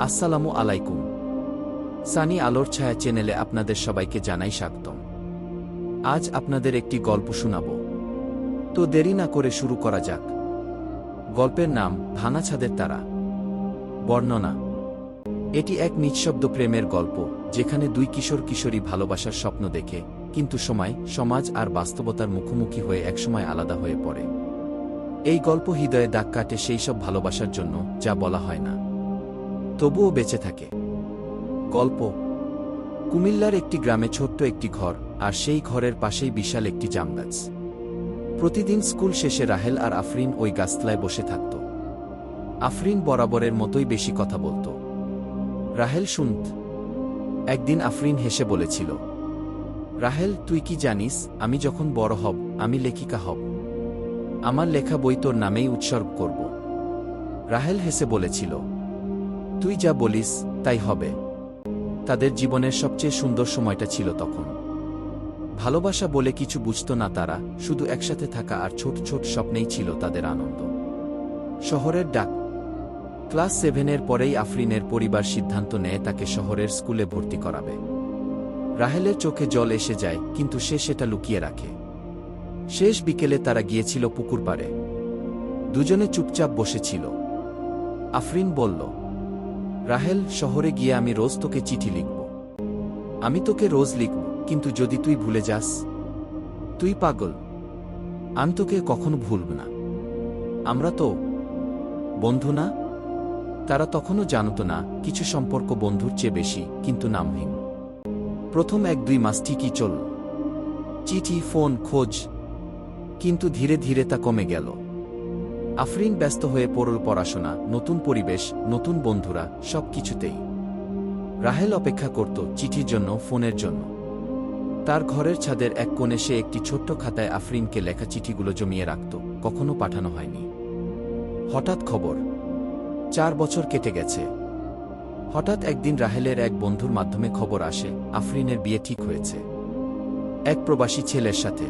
আসসালামু আলাইকুম। সানি আলোর ছায়া চ্যানেলে আপনাদের সবাইকে জানাই স্বাগতম। আজ আপনাদের একটি গল্প শোনাব। তো দেরি না করে শুরু করা যাক। গল্পের নাম ভাঙা ছাদের তারা। বর্ণনা। এটি এক নিঃশব্দ প্রেমের গল্প, যেখানে দুই কিশোর কিশোরী ভালোবাসার স্বপ্ন দেখে, কিন্তু সময়, সমাজ আর বাস্তবতার মুখোমুখি হয়ে একসময় আলাদা হয়ে পড়ে। এই গল্প হৃদয়ে দাগ কাটে সেই সব ভালোবাসার জন্য, যা বলা হয় না। তবুও বেঁচে থাকে। গল্প। কুমিল্লার একটি গ্রামে ছোট্ট একটি ঘর, আর সেই ঘরের পাশেই বিশাল একটি জামগাছ। প্রতিদিন স্কুল শেষে রাহেল আর আফরিন ওই গাছতলায় বসে থাকত। আফরিন বরাবরের মতোই বেশি কথা বলত। রাহেল শুনত। একদিন আফরিন হেসে বলেছিল, রাহেল, তুই কি জানিস, আমি যখন বড় হব, আমি লেখিকা হব। আমার লেখা বই তোর নামেই উৎসর্গ করব। রাহেল হেসে বলেছিল তুই যা বলিস, তাই হবে। তাদের জীবনের সবচেয়ে সুন্দর সময়টা ছিল তখন। ভালোবাসা বলে কিছু বুঝত না তারা, শুধু একসাথে থাকা আর ছোট ছোট স্বপ্নেই ছিল তাদের আনন্দ। শহরের ডাক। ক্লাস সেভেনের পরেই আফরিনের পরিবার সিদ্ধান্ত নেয় তাকে শহরের স্কুলে ভর্তি করাবে। রাহেলের চোখে জল এসে যায়, কিন্তু সে সেটা লুকিয়ে রাখে। শেষ বিকেলে তারা গিয়েছিল পুকুর পাড়ে। দুজনে চুপচাপ বসেছিল। আফরিন বলল রাহেল শহরে গিয়ে আমি রোজ তোকে চিঠি লিখব। আমি তোকে রোজ লিখব, কিন্তু যদি তুই ভুলে যাস? তুই পাগল। আমি তোকে কখনো ভুলব না। আমরা তো বন্ধু না? তারা তখনও জানত না, কিছু সম্পর্ক বন্ধুর চেয়ে বেশি, কিন্তু নামহীন। প্রথম এক দুই মাস ঠিকই চল চিঠি, ফোন, খোঁজ। কিন্তু ধীরে ধীরে তা কমে গেল। আফরিন ব্যস্ত হয়ে পড়ল পড়াশোনা, নতুন পরিবেশ, নতুন বন্ধুরা সব কিছুতেই রাহেল অপেক্ষা করত চিঠির জন্য, ফোনের জন্য। তার ঘরের ছাদের এক কোণে সে একটি ছোট্ট খাতায় আফরিনকে লেখা চিঠিগুলো জমিয়ে রাখত, কখনো পাঠানো হয়নি। হঠাৎ খবর, চার বছর কেটে গেছে। হঠাৎ একদিন রাহেলের এক বন্ধুর মাধ্যমে খবর আসে, আফরিনের বিয়ে ঠিক হয়েছে। এক প্রবাসী ছেলের সাথে।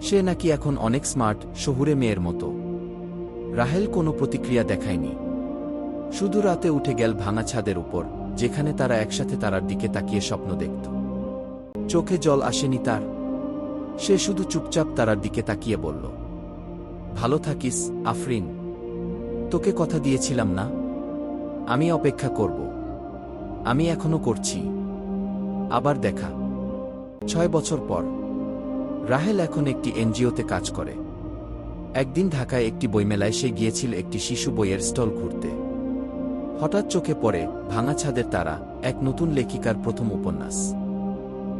সে নাকি এখন অনেক স্মার্ট, শহুরে মেয়ের মতো। রাহেল কোনো প্রতিক্রিয়া দেখায়নি। শুধু রাতে উঠে গেল ভাঙা ছাদের উপর, যেখানে তারা একসাথে তারার দিকে তাকিয়ে স্বপ্ন দেখত। চোখে জল আসেনি তার। সে শুধু চুপচাপ তারার দিকে তাকিয়ে বলল, ভালো থাকিস, আফরিন। তোকে কথা দিয়েছিলাম না। আমি অপেক্ষা করব। আমি এখনও করছি। আবার দেখা। ছয় বছর পর। রাহেল এখন একটি এনজিওতে কাজ করে। একদিন ঢাকায় একটি বইমেলায় সে গিয়েছিল একটি শিশু বইয়ের স্টল ঘুরতে। হঠাৎ চোখে পড়ে ভাঙা ছাদের তারা, এক নতুন লেখিকার প্রথম উপন্যাস।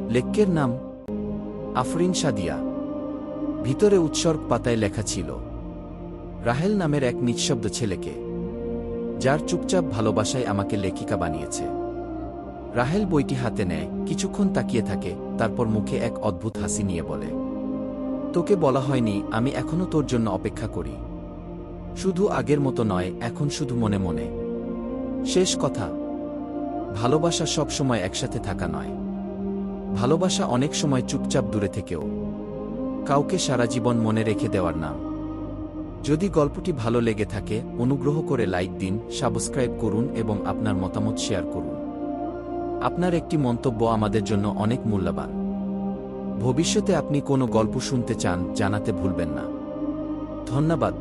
লেখ্যের নাম আফরিন সাদিয়া। ভিতরে উৎসর্গ পাতায় লেখা ছিল, রাহেল নামের এক নিঃশব্দ ছেলেকে, যার চুপচাপ ভালোবাসায় আমাকে লেখিকা বানিয়েছে। রাহেল বইটি হাতে নেয়, কিছুক্ষণ তাকিয়ে থাকে, তারপর মুখে এক অদ্ভুত হাসি নিয়ে বলে তোকে বলা হয়নি, আমি এখনও তোর জন্য অপেক্ষা করি। শুধু আগের মতো নয়, এখন শুধু মনে মনে। শেষ কথা, ভালোবাসা সব সময় একসাথে থাকা নয়। ভালোবাসা অনেক সময় চুপচাপ দূরে থেকেও। কাউকে সারা জীবন মনে রেখে দেওয়ার নাম। যদি গল্পটি ভালো লেগে থাকে, অনুগ্রহ করে লাইক দিন, সাবস্ক্রাইব করুন এবং আপনার মতামত শেয়ার করুন। আপনার একটি মন্তব্য আমাদের জন্য অনেক মূল্যবান। ভবিষ্যতে আপনি কোনো গল্প শুনতে চান জানাতে ভুলবেন না। ধন্যবাদ।